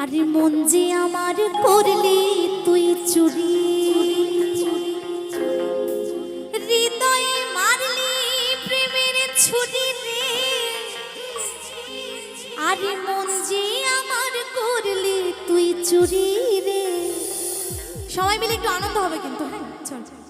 আরে মন যে আমার করলি তুই চুরি। রে। মন যে আমার করলি তুই রে। সবাই মিলে একটু আনন্দ হবে কিন্তু হ্যাঁ? চল।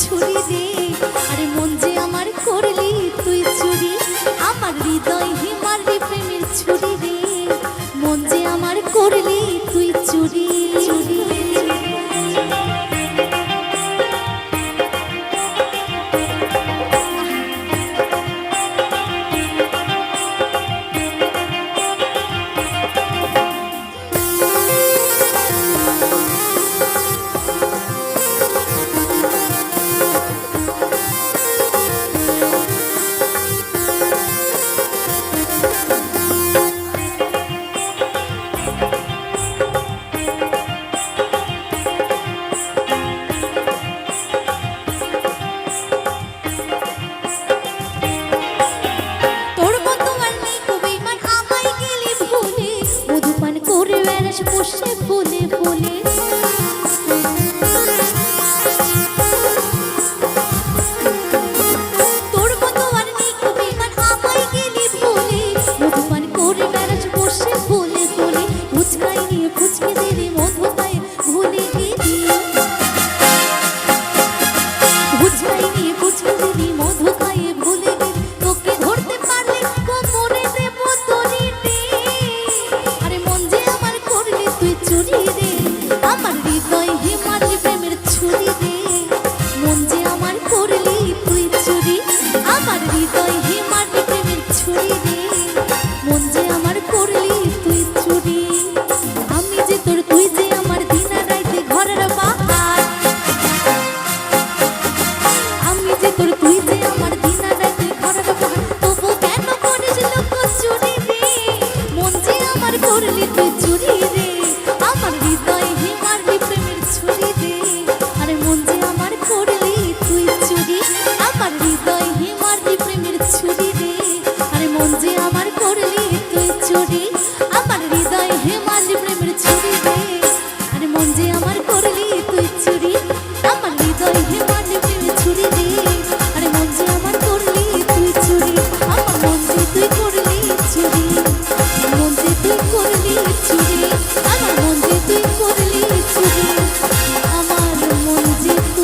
ছুরি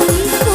you